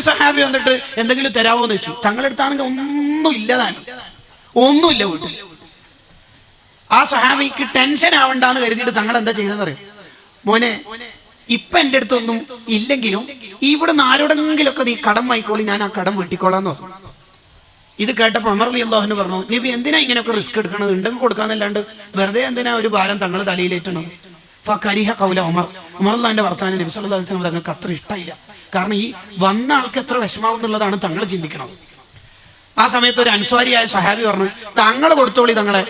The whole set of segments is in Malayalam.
ഒരു സഹാബി വന്നിട്ട് എന്തെങ്കിലും തരാമോ എന്ന് വെച്ചു തങ്ങളെടുത്താണെങ്കിൽ ഒന്നും ഇല്ലതാണ് ഒന്നുമില്ല വീട്ടിൽ. ആ സഹാബിക്ക് ടെൻഷൻ ആവണ്ടെന്ന് കരുതിയിട്ട് തങ്ങൾ എന്താ ചെയ്തെന്നറിയോ മോനെ ഇപ്പൊ എന്റെ അടുത്തൊന്നും ഇല്ലെങ്കിലും ഇവിടുന്ന് ആരോടെങ്കിലും ഒക്കെ നീ കടം വാങ്ങിക്കോളി ഞാൻ ആ കടം വെട്ടിക്കോളാന്ന് പറഞ്ഞു. ഇത് കേട്ടപ്പോൾ അമർ അലി അള്ളാഹുന് പറഞ്ഞു നബി എന്തിനാ ഇങ്ങനെയൊക്കെ റിസ്ക് എടുക്കണത്? ഉണ്ടെങ്കിൽ കൊടുക്കാന്നല്ലാണ്ട് വെറുതെ എന്തിനാ ഒരു ഭാരം തങ്ങൾ തലയിലേറ്റണം ഫകരിഹ കൗല ഉമർ. ഉമർ വർത്തമാനം നബി സല്ലു അലൈഹി വസല്ലം തങ്ങൾക്ക് അത്ര ഇഷ്ടമില്ല കാരണം ഈ വന്ന ആൾക്ക് എത്ര വിഷമാവും എന്നുള്ളതാണ് തങ്ങൾ ചിന്തിക്കുന്നത് ആ സമയത്ത് ഒരു അനുസ്വാരിയായ സഹാബി പറഞ്ഞു തങ്ങൾ കൊടുത്തോളി തങ്ങളെ.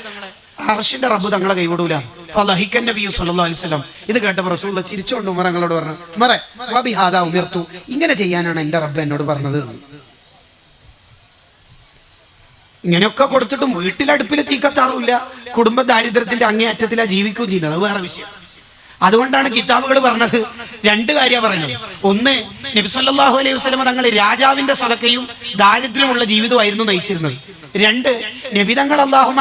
അർഷിന്റെ റബ്ബ് തങ്ങളെ കൈവിടൂല. ഫലഹിക്കൻ നബി സല്ലല്ലാഹു അലൈഹി വസല്ലം. ഇത് കേട്ടപ്പോൾ റസൂൽ ചിരിച്ചുകൊണ്ട് ഉമർ തങ്ങളോട് പറഞ്ഞു ഉമറെ വബി ഹാദാ ഇങ്ങനെ ചെയ്യാനാണ് എന്റെ റബ്ബ് എന്നോട് പറഞ്ഞത്. ഇങ്ങനെയൊക്കെ കൊടുത്തിട്ടും വീട്ടിലടുപ്പിൽ തീ കത്താറുമില്ല കുടുംബ ദാരിദ്ര്യത്തിന്റെ അങ്ങേയറ്റത്തിലാ ജീവിക്കുകയും ചെയ്യുന്നത്. വേറെ വിഷയം. അതുകൊണ്ടാണ് കിതാബുകൾ പറഞ്ഞത്. രണ്ട് കാര്യമാണ് പറയുന്നത്. ഒന്ന് നബിസല്ലാഹു അലൈഹി വസ്ലമ തങ്ങൾ രാജാവിന്റെ സ്വതക്കയും ദാരിദ്ര്യമുള്ള ജീവിതമായിരുന്നു നയിച്ചിരുന്നത്. രണ്ട് നബിതങ്ങൾ അള്ളാഹു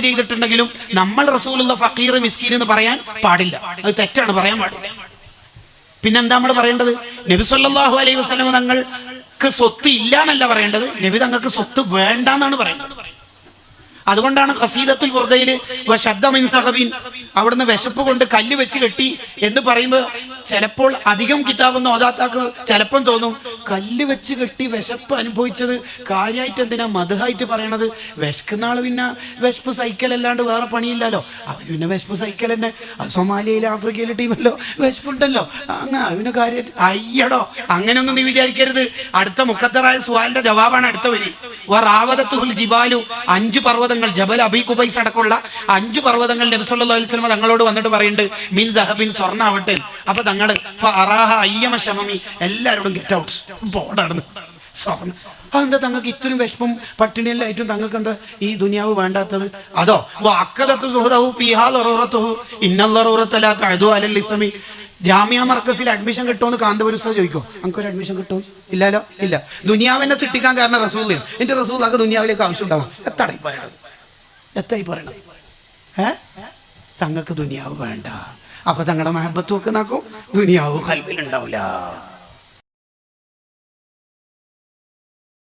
ചെയ്തിട്ടുണ്ടെങ്കിലും നമ്മൾ റസൂലുള്ള ഫക്കീർ മിസ്കീൻ എന്ന് പറയാൻ പാടില്ല. അത് തെറ്റാണ് പറയാൻ പാടില്ല. പിന്നെന്താ നമ്മൾ പറയേണ്ടത്? നബി സല്ലല്ലാഹു അലൈഹി വസ്ലമ തങ്ങൾക്ക് സ്വത്ത് ഇല്ല എന്നല്ല പറയേണ്ടത്. നബി തങ്ങൾക്ക് സ്വത്ത് വേണ്ട എന്നാണ് പറയുന്നത്. അതുകൊണ്ടാണ് ഖസീദത്തുൽ ബുർദയിൽ ശബ്ദമിൻ സഹബിൻ അവിടുന്ന് വിശപ്പ് കൊണ്ട് കല്ല് വെച്ച് കെട്ടി എന്ന് പറയുമ്പോൾ ചിലപ്പോൾ അധികം കിതാബൊന്നും ഓതാത്താക്ക് ചിലപ്പം തോന്നും കല്ല് വെച്ച് കെട്ടി വിശപ്പ് അനുഭവിച്ചത് കാര്യമായിട്ട് എന്തിനാ മധുഹായിട്ട് പറയണത്? വിശക്കുന്ന ആൾ പിന്നെ വിശപ്പ് സൈക്കിൾ അല്ലാണ്ട് വേറെ പണിയില്ലല്ലോ. അവന് പിന്നെ വിശപ്പ് സൈക്കിൾ തന്നെ. അത് സൊമാലിയയിലെ ആഫ്രിക്കയിലെ ടീമല്ലോ. വിശപ്പുണ്ടല്ലോ. അങ്ങനെ അവന് കാര്യം അയ്യടോ. അങ്ങനെയൊന്നും നീ വിചാരിക്കരുത്. അടുത്ത മുഖത്തറായ സുഹാലിന്റെ ജവാബാണ് അടുത്ത വരി. ജിബാലു. അഞ്ചു പർവതങ്ങൾ ജബൽ അബി കുബൈസ് അടക്കമുള്ള അഞ്ചു പർവതങ്ങൾ നബി സല്ലല്ലാഹു അലൈഹി വസല്ലം തങ്ങളോട് വന്നിട്ട് പറയുന്നുണ്ട് മിൻ ദഹബിൻ സ്വർണാവട്ടെ അപ്പൊ തങ്ങൾ എല്ലാരോടും എല്ലാവരോടും ഗെറ്റ് ഔട്ട്. ബോർഡാണ് സ്വർണം. അതെന്താ തങ്ങൾക്ക് ഇത്രയും വിഷമം? ഏറ്റവും തങ്ങൾക്ക് എന്താ ഈ ദുനിയാവ് വേണ്ടാത്തത്? അതോ വാക്കതത്ത് സുഹൃതവും ഫീഹാ ലറൂറത്തുഹു ഇന്നല്ലറൂറത്തലാ തഅദു അലൽ ഇസ്മി ജാമ്യ മർക്കസിൽ അഡ്മിഷൻ കിട്ടുമെന്ന് കാന്തപുരുസ ചോദിക്കോ നമുക്കൊരു അഡ്മിഷൻ കിട്ടുമോ ഇല്ലല്ലോ ഇല്ല. ദുനിയാവിനെ സൃഷ്ടിക്കാൻ കാരണം റസൂൽ എന്റെ റസൂലാക്ക് ദുനിയാവിലേക്ക് ആവശ്യം ഉണ്ടാവും എത്തായി പറയണത്? എത്തായി പറയണത്? ഏ? തങ്ങൾക്ക് ദുനിയാവ് വേണ്ട. അപ്പൊ തങ്ങളുടെ മഹബത്ത് ഒക്കെ നോക്കും ദുനിയാവ് കൽവിൽ ഉണ്ടാവില്ല